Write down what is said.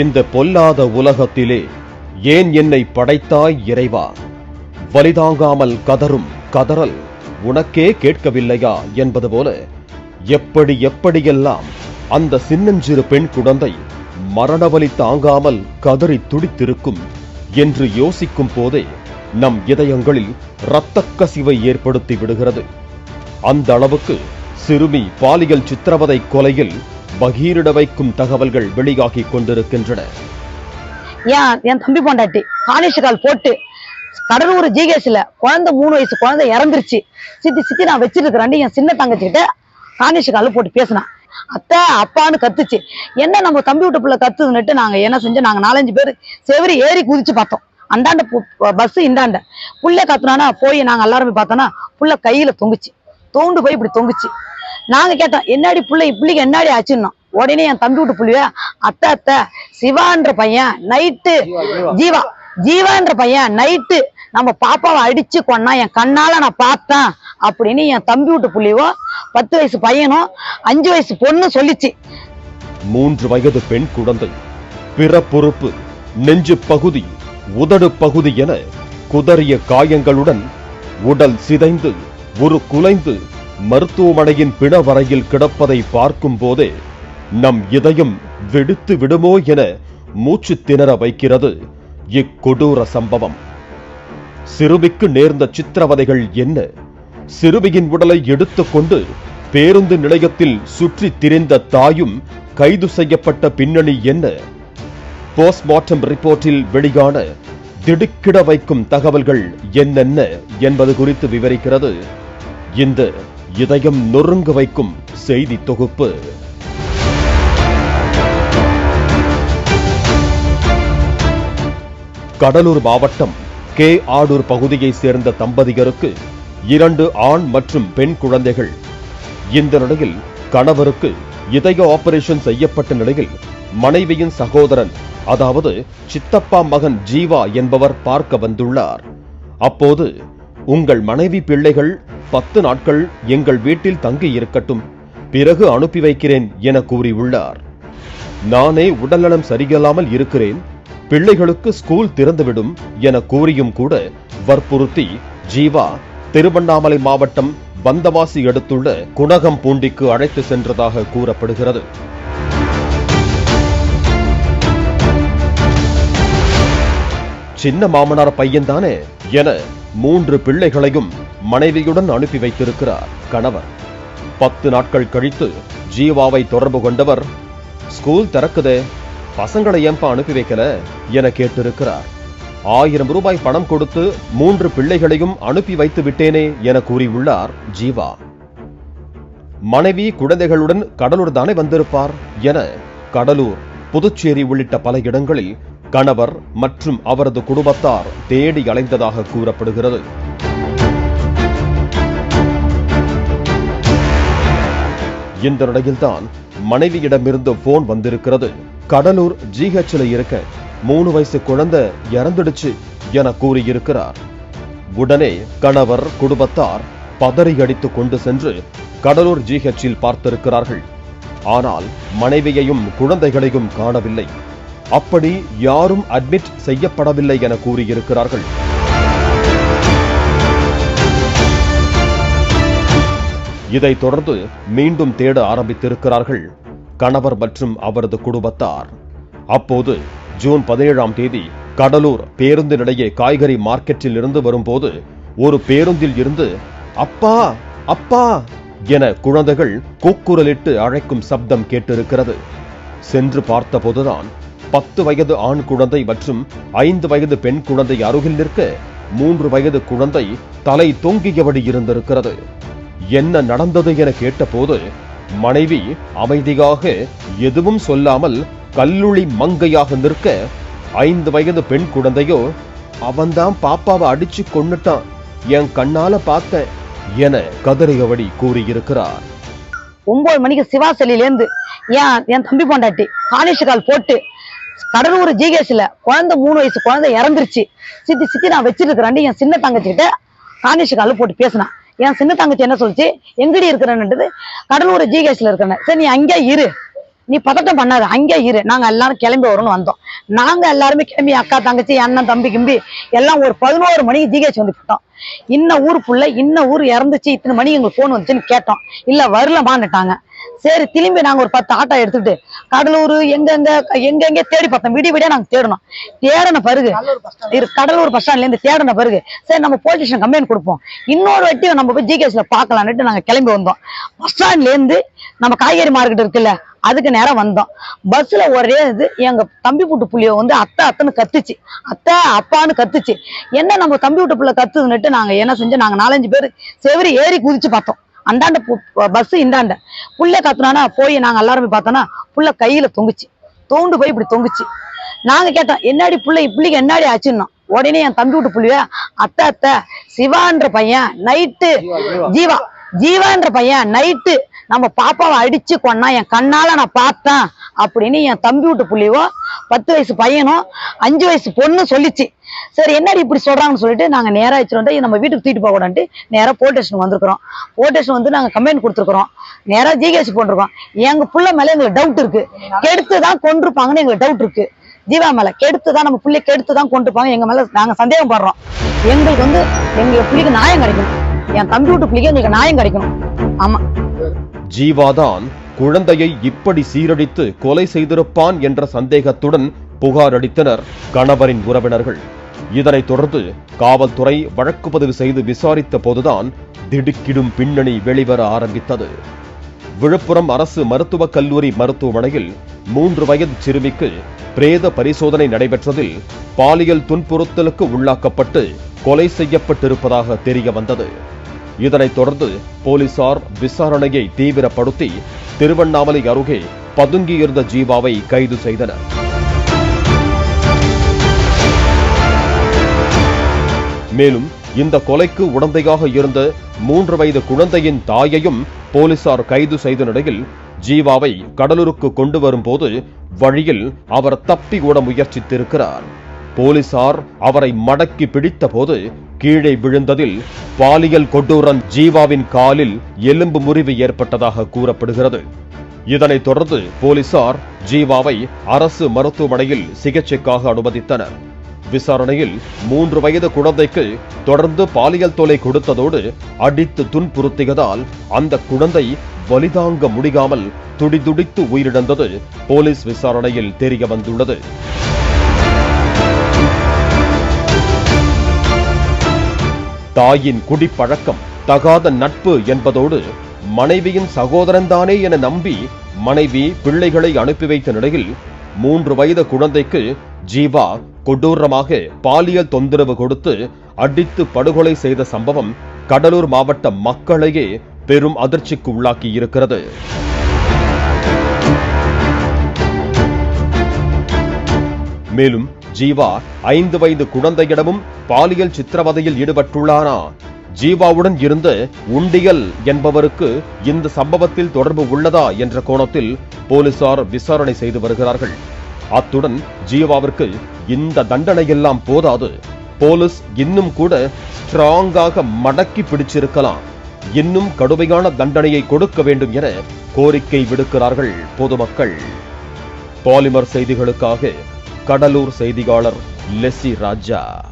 இந்த பொல்லாத உலகத்திலே ஏன் என்னை படைத்தாய் இறைவா? வலிதாங்காமல் கதரும் கதறல் உனக்கே கேட்கவில்லையா என்பது போல எப்படி எப்படியெல்லாம் அந்த சின்னஞ்சிறு பெண் குழந்தை மரணவலி தாங்காமல் கதறி துடித்திருக்கும் என்று யோசிக்கும் போதே நம் இதயங்களில் இரத்தக் கசிவை ஏற்படுத்தி விடுகிறது. அந்த அளவுக்கு சிறுமி பாலியல் சித்திரவதை கொலையில் பகீரிட வைக்கும் தகவல்கள் வெளியாகி கொண்டிருக்கின்றன. ஏன் என் தம்பி பொண்டாட்டி காணேஷகால் போட்டு கடலூர் ஜிஹெச்ல குழந்தை மூணு வயசு குழந்தை இறந்துருச்சு. சித்தி சித்தி நான் வச்சிருக்கிறேன் என் சின்ன தங்கச்சிக்கிட்ட காலேஜ் காலில் போட்டு பேசினான் அத்தை அப்பான்னு கத்துச்சு. என்ன நம்ம தம்பி விட்டு பிள்ளை கத்துதுன்னுட்டு நாங்க என்ன செஞ்சோம்? நாங்க நாலஞ்சு பேர் செவரி ஏறி குதிச்சு பார்த்தோம். அந்தாண்ட பஸ் இந்தாண்ட. புள்ள கத்துனானா போய் நாங்க எல்லாருமே பார்த்தோன்னா புள்ள கையில தொங்குச்சு. தோண்டு போய் இப்படி தொங்குச்சு. நாங்க கேட்டோம் என்னாடி புள்ள இப்படிக்கு என்னடி ஆச்சுன்னோம். உடனே என் தம்பி விட்டு புள்ளிய அத்தை அத்தை சிவான்ற பையன் நைட்டு ஜீவா ஜீவான்ற பையன் நைட்டு நம்ம பாப்பாவை அடிச்சு கொன்னா என் கண்ணால நான் பார்த்தேன் அப்படின்னு என் தம்பி விட்டு புள்ளியோ பத்து வயசு பையனும் அஞ்சு வயசு பொண்ணு சொல்லிச்சு. மூன்று வயது பெண் குழந்தை பிறப்புறுப்பு நெஞ்சு பகுதி உதடு பகுதி என குதறிய காயங்களுடன் உடல் சிதைந்து ஒரு குலைந்து மருத்துவமனையின் பிணவரையில் கிடப்பதை பார்க்கும் போதே நம் இதயம் வெடித்து விடுமோ என மூச்சு திணற வைக்கிறது. இக்கொடூர சம்பவம். சிறுமிக்கு நேர்ந்த சித்திரவதைகள் என்ன? சிறுமியின் உடலை எடுத்துக்கொண்டு பேருந்து நிலையத்தில் சுற்றி திரிந்த தாயும் கைது செய்யப்பட்ட பின்னணி என்ன? போஸ்ட்மார்ட்டம் ரிப்போர்ட்டில் வெளியான திடுக்கிட வைக்கும் தகவல்கள் என்னென்ன என்பது குறித்து விவரிக்கிறது. இந்த இதயம் நொறுங்க வைக்கும் செய்தி தொகுப்பு. கடலூர் மாவட்டம் கே ஆடூர் பகுதியைச் சேர்ந்த தம்பதியருக்கு இரண்டு ஆண் மற்றும் பெண் குழந்தைகள். இந்த நிலையில் கணவருக்கு இதய ஆபரேஷன் செய்யப்பட்ட நிலையில் மனைவியின் சகோதரன் அதாவது சித்தப்பா மகன் ஜீவா என்பவர் பார்க்க வந்துள்ளார். அப்போது உங்கள் மனைவி பிள்ளைகள் பத்து நாட்கள் எங்கள் வீட்டில் தங்கி இருக்கட்டும் பிறகு அனுப்பி வைக்கிறேன் என கூறியுள்ளார். நானே உடல்நலம் சரியில்லாமல் இருக்கிறேன் பிள்ளைகளுக்கு ஸ்கூல் திறந்துவிடும் என கூறியும் கூட வற்புறுத்தி ஜீவா திருவண்ணாமலை மாவட்டம் பந்தவாசி அடுத்துள்ள குணகம் பூண்டிக்கு அழைத்து சென்றதாக கூறப்படுகிறது. சின்ன மாமனார் பையன்தானே என மூன்று பிள்ளைகளையும் மனைவியுடன் அனுப்பி வைத்திருக்கிறார் கணவர். பத்து நாட்கள் கழித்து ஜீவாவை தொடர்பு கொண்டவர் ஸ்கூல் திறக்குதே பசங்களை ஏன்பா அனுப்பி வைக்கல? என கேட்டிருக்கிறார். ஆயிரம் ரூபாய் பணம் கொடுத்து மூன்று பிள்ளைகளையும் அனுப்பி வைத்து விட்டேனே என கூறியுள்ளார் ஜீவா. மனைவி குழந்தைகளுடன் கடலூர் தானே வந்திருப்பார் என கடலூர் புதுச்சேரி உள்ளிட்ட பல இடங்களில் கணவர் மற்றும் அவரது குடும்பத்தார் தேடி அலைந்ததாக கூறப்படுகிறது. இந்த நிலையில்தான் மனைவியிடமிருந்து போன் வந்திருக்கிறது. கடலூர் ஜிஹெச்ல இருக்க மூணு வயசு குழந்தை இறந்துடுச்சு என கூறியிருக்கிறார். உடனே கணவர் குடும்பத்தார் பதறி அடித்து கொண்டு சென்று கடலூர் ஜிஹெச்சில் பார்த்திருக்கிறார்கள். ஆனால் மனைவியையும் குழந்தைகளையும் காணவில்லை. அப்படி யாரும் அட்மிட் செய்யப்படவில்லை என கூறியிருக்கிறார்கள். இதைத் தொடர்ந்து மீண்டும் தேட ஆரம்பித்திருக்கிறார்கள். கணவர் மற்றும் அவரது குடும்பத்தார். அப்போது ஜூன் பதினேழாம் தேதி கடலூர் பேருந்து நிலைய காய்கறி மார்க்கெட்டில் இருந்து வரும்போது ஒரு பேருந்தில் இருந்து அப்பா அப்பா என குழந்தைகள் கூக்குரலிட்டு அழைக்கும் சப்தம் கேட்டிருக்கிறது. சென்று பார்த்தபோதுதான் பத்து வயது ஆண் குழந்தை மற்றும் ஐந்து வயது பெண் குழந்தை அருகில் நிற்க மூன்று வயது குழந்தை தலை தொங்கியபடி இருந்திருக்கிறது. என்ன நடந்தது என கேட்டபோது மனைவி அமைதியாக எதுவும் சொல்லாமல் கல்லுளி மங்கையாக நிற்க ஐந்து வயது பெண் குழந்தையோ அவன்தான் பாப்பாவை அடிச்சு கொன்னுட்டான். என் கண்ணால பார்த்தேன் என கதறியபடி கூறியிருக்கிறார். ஒன்பது மணிக்கு சிவாசலில இருந்து ஏன் என் தம்பி பொண்டாட்டி காலேஜ் கால் போட்டு கடலூர் ஜிஹெச்ல குழந்தை மூணு வயசு குழந்தை இறந்துருச்சு. சித்தி சித்தி நான் வச்சிருக்கிறேன் என் சின்ன தங்கச்சிக்கிட்ட காலேஜ் கால போட்டு பேசினான் என் சின்ன தங்கச்சி என்ன சொல்லிச்சு? எங்கடி இருக்கிறேன்ன்றது கடலூர் ஜிஹெச்ல இருக்கிறேன் சரி நீ அங்கே இரு. நீ பதட்டம் பண்ணாது. அங்கே இரு. நாங்க எல்லாரும் கிளம்பி வரும்னு வந்தோம். நாங்க எல்லாருமே கிளம்பி அக்கா தங்கச்சி அண்ணன் தம்பி கிம்பி எல்லாம் ஒரு பதினோரு மணிக்கு ஜிஹெச் வந்து போட்டோம் இன்ன ஊர் புள்ள இன்ன ஊர் இறந்துச்சு. இத்தனை மணி எங்களுக்கு போன் வந்துச்சுன்னு கேட்டோம். இல்ல வரலமான்னுட்டாங்க சரி திரும்பி நாங்க ஒரு பத்து ஆட்டோ எடுத்துட்டு கடலூர் எங்கெங்க எங்கெங்க தேடி பார்த்தோம். விடிய விடிய நாங்க தேடணும். தேடின பிறகு இரு கடலூர் பஸ் ஸ்டாண்ட்ல இருந்து தேடின பிறகு சரி நம்ம போலீஸ் ஸ்டேஷன் கம்ப்ளைண்ட் கொடுப்போம். இன்னொரு வாட்டி நம்ம போய் ஜிகேஸ்ல பார்க்கலான்னுட்டு நாங்க கிளம்பி வந்தோம். பஸ் ஸ்டாண்ட்ல இருந்து நம்ம காய்கறி மார்க்கெட் இருக்குல்ல அதுக்கு நேரம் வந்தோம். பஸ்ல ஒரே இது எங்க தம்பி புட்டு புள்ளிய வந்து அத்தை அத்தைன்னு கத்துச்சு. அத்தை அப்பான்னு கத்துச்சு. என்ன நம்ம தம்பி விட்டு புள்ள கத்துதுன்னுட்டு நாங்க என்ன செஞ்சோம்? நாங்க நாலஞ்சு பேர் செவரி ஏறி குதிச்சு பார்த்தோம். அந்தாண்ட பஸ் இந்தாண்ட. புள்ள கத்துனானா போய் நாங்க எல்லாரும் பார்த்தோன்னா புள்ள கையில தொங்குச்சு. தோண்டு போய் இப்படி தொங்குச்சு. நாங்க கேட்டோம் என்னடி புள்ள? புள்ளிக்கு என்னடி ஆச்சுன்னா? உடனே என் தம்பி விட்டு புள்ளிய அத்தை அத்தை சிவான்ற பையன் நைட்டு ஜீவா ஜீவான்ற பையன் நைட்டு நம்ம பாப்பாவை அடிச்சு கொண்டா என் கண்ணால நான் பார்த்தேன் அப்படின்னு என் தம்பி விட்டு புள்ளியோ பத்து வயசு பையனும் அஞ்சு வயசு பொண்ணு சொல்லிச்சு. சரி என்னடி இப்படி சொல்றாங்கன்னு சொல்லிட்டு நாங்க நேரா வச்சுட்டு நம்ம வீட்டுக்கு தூக்கிட்டு போக கூடாது நேரா போலீஸ் ஸ்டேஷன் வந்திருக்கிறோம். போலீஸ் ஸ்டேஷன் வந்து நாங்க கம்ப்ளைண்ட் கொடுத்துருக்கோம் நேரா ஜிஹெச் போட்டிருக்கோம். எங்க புள்ள மேல எங்களுக்கு டவுட் இருக்கு. கெடுத்து தான் கொண்டிருப்பாங்கன்னு எங்களுக்கு டவுட் இருக்கு. ஜீவா மேல கெடுத்து தான் நம்ம பிள்ளை கெடுத்து தான் கொண்டிருப்பாங்க எங்க மேல நாங்க சந்தேகம் படுறோம் எங்களுக்கு வந்து எங்க பிள்ளைக்கு நியாயம் கிடைக்கணும். என் தம்பி விட்டு பிள்ளைக்கு எங்களுக்கு நியாயம் கிடைக்கணும். ஆமா. ஜீவாதான் குழந்தையை இப்படி சீரழித்து கொலை செய்திருப்பான் என்ற சந்தேகத்துடன் புகார் அளித்தனர் கணவரின் உறவினர்கள். இதனைத் தொடர்ந்து காவல்துறை வழக்கு பதிவு செய்து விசாரித்த போதுதான் திடுக்கிடும் பின்னணி வெளிவர ஆரம்பித்தது. விழுப்புரம் அரசு மருத்துவக் கல்லூரி மருத்துவமனையில் மூன்று வயது சிறுமிக்கு பிரேத பரிசோதனை நடைபெற்றதில் பாலியல் துன்புறுத்தலுக்கு உள்ளாக்கப்பட்டு கொலை செய்யப்பட்டிருப்பதாக தெரிய வந்தது. இதனைத் தொடர்ந்து போலீசார் விசாரணையை தீவிரப்படுத்தி திருவண்ணாமலை அருகே பதுங்கியிருந்த ஜீவாவை கைது செய்தனர். மேலும் இந்த கொலைக்கு உடந்தையாக இருந்த மூன்று வயது குழந்தையின் தாயையும் போலீசார் கைது செய்த நிலையில் ஜீவாவை கடலூருக்கு கொண்டு வரும்போது வழியில் அவர் தப்பி ஓட முயற்சித்திருக்கிறார். போலீசார் அவரை மடக்கி பிடித்தபோது கீழே விழுந்ததில் பாலியல் கொடூரன் ஜீவாவின் காலில் எலும்பு முறிவு ஏற்பட்டதாக கூறப்படுகிறது. இதனைத் தொடர்ந்து போலீசார் ஜீவாவை அரசு மருத்துவமனையில் சிகிச்சைக்காக அனுமதித்தனர். விசாரணையில் மூன்று வயது குழந்தைக்கு தொடர்ந்து பாலியல் தொலை கொடுத்ததோடு அடித்து துன்புறுத்தியதால் அந்த குழந்தை வலிதாங்க முடியாமல் துடிதுடித்து உயிரிழந்தது போலீஸ் விசாரணையில் தெரிய வந்துள்ளது தாயின் குடிப்பழக்கம் தகாத நட்பு என்பதோடு மனைவியின் சகோதரன்தானே என நம்பி மனைவி பிள்ளைகளை அனுப்பி வைத்த நிலையில் மூன்று வயது குழந்தைக்கு ஜீவா கொடூரமாக பாலியல் தொந்தரவு கொடுத்து அடித்து படுகொலை செய்த சம்பவம் கடலூர் மாவட்ட மக்களையே பெரும் அதிர்ச்சிக்கு உள்ளாக்கி இருக்கிறது மேலும் ஜீவா ஐந்து வயது குழந்தையிடமும் பாலியல் சித்திரவதையில் ஈடுபட்டுள்ளானா? ஜீவாவுடன் இருந்து உண்டியல் என்பவருக்கு இந்த சம்பவத்தில் தொடர்பு உள்ளதா என்ற கோணத்தில் போலீசார் விசாரணை செய்து வருகிறார்கள். அத்துடன் ஜீவாவிற்கு இந்த தண்டனையெல்லாம் போதாது. போலீஸ் இன்னும் கூட ஸ்ட்ராங்காக மடக்கி பிடிச்சிருக்கலாம். இன்னும் கடுமையான தண்டனையை கொடுக்க வேண்டும் என கோரிக்கை விடுக்கிறார்கள் பொதுமக்கள். பாலிமர் செய்திகளுக்காக கடலூர் செய்தியாளர் லெசி ராஜா.